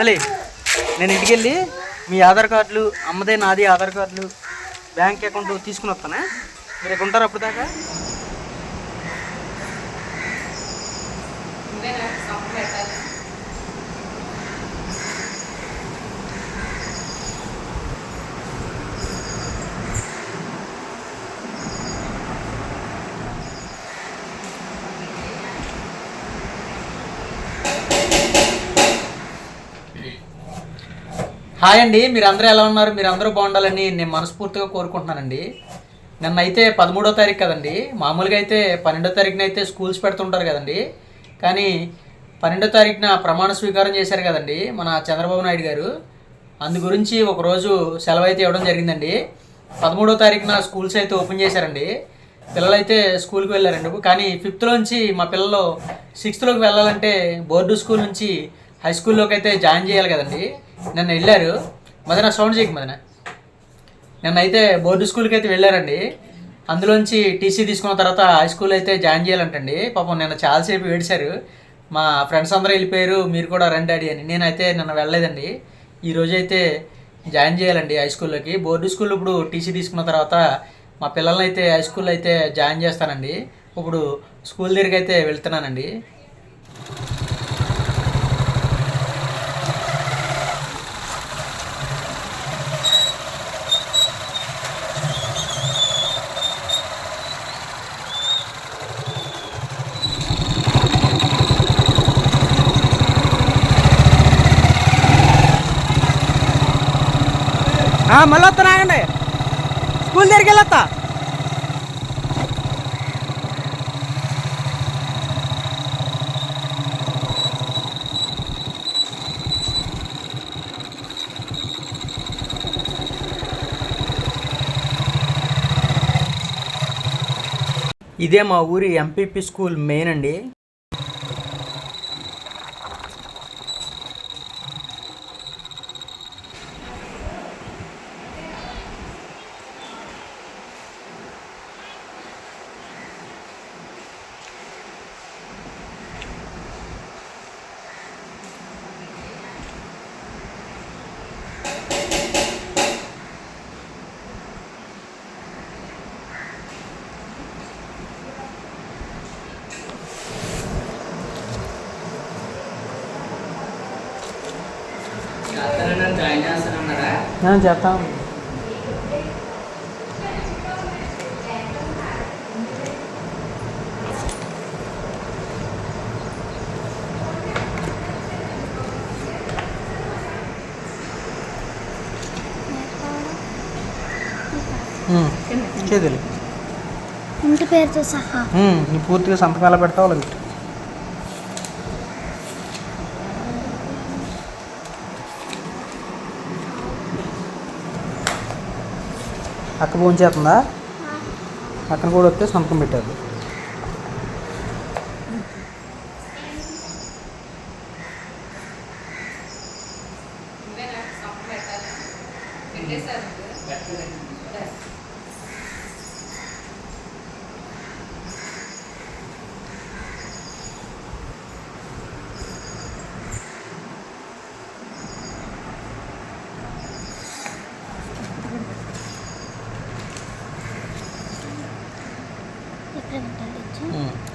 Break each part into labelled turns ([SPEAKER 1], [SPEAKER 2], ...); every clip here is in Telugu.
[SPEAKER 1] చలే నేను ఇంటికి వెళ్ళి మీ ఆధార్ కార్డులు అమ్మదే నాది ఆధార్ కార్డులు బ్యాంక్ అకౌంట్ తీసుకుని వస్తానా? మీరు ఎక్కడ ఉంటారు అప్పుడు దాకా? హాయ్ అండి మీరు అందరూ ఎలా ఉన్నారు? మీరు అందరూ బాగుండాలని నేను మనస్ఫూర్తిగా కోరుకుంటున్నానండి. నిన్నైతే పదమూడో తారీఖు కదండి. మామూలుగా అయితే పన్నెండో తారీఖున అయితే స్కూల్స్ పెడుతుంటారు కదండి. కానీ పన్నెండో తారీఖున ప్రమాణ స్వీకారం చేశారు కదండి మన చంద్రబాబు నాయుడు గారు. అందు గురించి ఒకరోజు సెలవు అయితే ఇవ్వడం జరిగిందండి. పదమూడో తారీఖున స్కూల్స్ అయితే ఓపెన్ చేశారండి. పిల్లలైతే స్కూల్కి వెళ్ళారండి. కానీ ఫిఫ్త్లోంచి మా పిల్లలు సిక్స్త్లోకి వెళ్ళాలంటే బోర్డు స్కూల్ నుంచి హై స్కూల్లోకి అయితే జాయిన్ చేయాలి కదండి. నిన్న వెళ్ళారు. మదన సౌండ్ చేయకు మదన. నిన్న అయితే బోర్డు స్కూల్కి అయితే వెళ్ళారండి. అందులోంచి టీసీ తీసుకున్న తర్వాత హై స్కూల్ అయితే జాయిన్ చేయాలంటండి. పాపం నిన్న చాలాసేపు ఏడిశారు మా ఫ్రెండ్స్ అందరూ వెళ్ళిపోయారు. మీరు కూడా రండి డాడీ అని. నేనైతే నిన్న వెళ్ళలేదండి. ఈ రోజు అయితే జాయిన్ చేయాలండి హై స్కూల్లోకి. బోర్డు స్కూల్ ఇప్పుడు టీసీ తీసుకున్న తర్వాత మా పిల్లల్ని అయితే హై స్కూల్లో అయితే జాయిన్ చేస్తానండి. ఇప్పుడు స్కూల్ దగ్గరికి అయితే వెళ్తున్నానండి. మళ్ళీ వస్తా ఆగండి. స్కూల్ దగ్గరికి వెళ్ళొస్తా. ఇదే మా ఊరి ఎంపీపీ స్కూల్ మెయిన్ అండి. చేస్తాం చేతులు.
[SPEAKER 2] ఇంటి పేరుతో సహా.
[SPEAKER 1] పూర్తిగా సంతకాల పెడతావు అలా పెట్టు అక్క ఫోన్ చేస్తుందా? అక్కడ కూడా వస్తే సంతకం పెట్టారు.
[SPEAKER 2] ఇక్కడ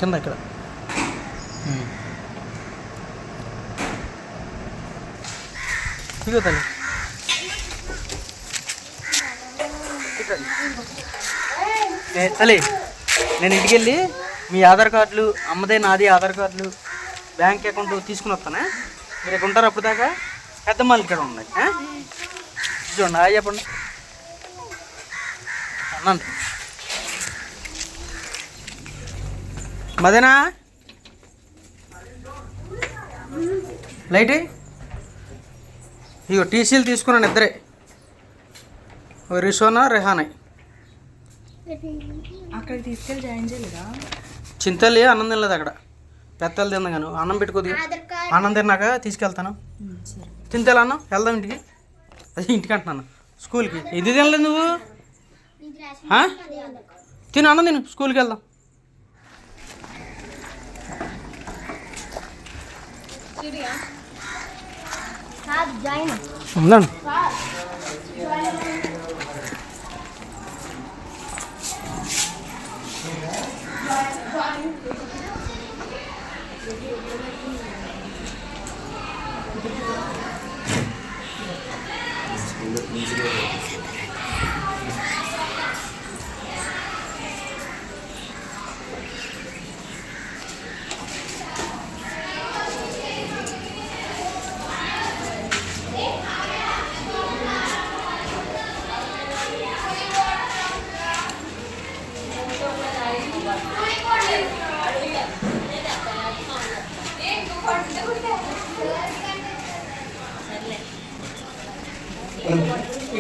[SPEAKER 1] కింద ఇక్కడ ఉమ్. తల్లి. తల్లి నేను ఇంటికి వెళ్ళి మీ ఆధార్ కార్డులు అమ్మదే నాది ఆధార్ కార్డులు బ్యాంక్ అకౌంట్ తీసుకుని వస్తానా. మీరు ఇక్కడ ఉంటారు అప్పుడు దాకా పెద్దమ్మాళ్ళు ఇక్కడ ఉన్నాయి చూడండి ఆ చెప్పండి. అన్నాను మదనా? లైట్? ఇగో టీసీలు తీసుకున్నాను ఇద్దరే ఓ రిషోనా రెహానాయ్
[SPEAKER 3] అక్కడికి తీసుకెళ్ళి జాయిన్ చేయలేదా?
[SPEAKER 1] చింతలే అన్నం తినలేదు అక్కడ. పెత్తలు తిన్నాను అన్నం పెట్టుకోదు అన్నం తిన్నాక తీసుకెళ్తాను. తింతేలా అన్నం? వెళ్దాం ఇంటికి. అది ఇంటికి అంటున్నాను. స్కూల్కి. ఇది తినలేదు నువ్వు?
[SPEAKER 2] నీకు రేషన్
[SPEAKER 1] ఆ?
[SPEAKER 2] అది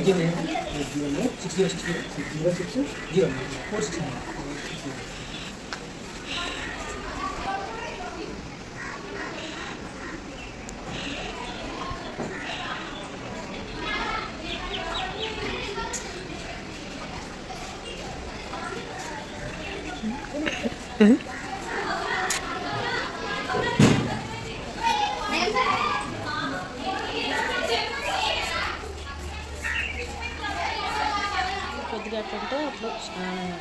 [SPEAKER 2] ఆధార్ కార్డ్.
[SPEAKER 1] తిను అన్నం తిను స్కూల్కి వెళ్దాం
[SPEAKER 2] కాదు జాయిన్
[SPEAKER 1] ఉందండి
[SPEAKER 3] కొద్దిగా అట్లుంటే అప్పుడు స్నానం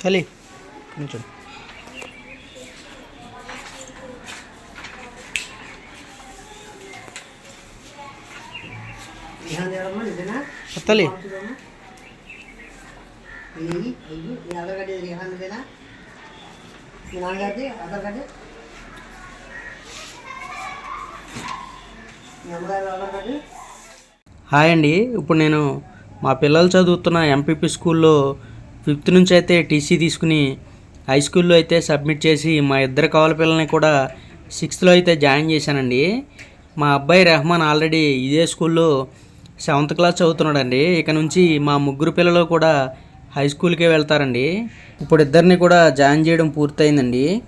[SPEAKER 1] చలి కొంచెం తల్లి.
[SPEAKER 4] ఆధార్ కార్డు మీ నాన్నగారిది ఆధార్ కార్డు మీ అమ్మగారి ఆధార్ కార్డు
[SPEAKER 1] హాయ్ అండి. ఇప్పుడు నేను మా పిల్లలు చదువుతున్న ఎంపీపీ స్కూల్లో ఫిఫ్త్ నుంచి అయితే టీసీ తీసుకుని హై స్కూల్లో అయితే సబ్మిట్ చేసి మా ఇద్దరు కావాల పిల్లల్ని కూడా సిక్స్త్లో అయితే జాయిన్ చేశానండి. మా అబ్బాయి రెహమాన్ ఆల్రెడీ ఇదే స్కూల్లో సెవెంత్ క్లాస్ చదువుతున్నాడండి. ఇక నుంచి మా ముగ్గురు పిల్లలు కూడా హై స్కూల్కే వెళ్తారండి. ఇప్పుడు ఇద్దరిని కూడా జాయిన్ చేయడం పూర్తయిందండి.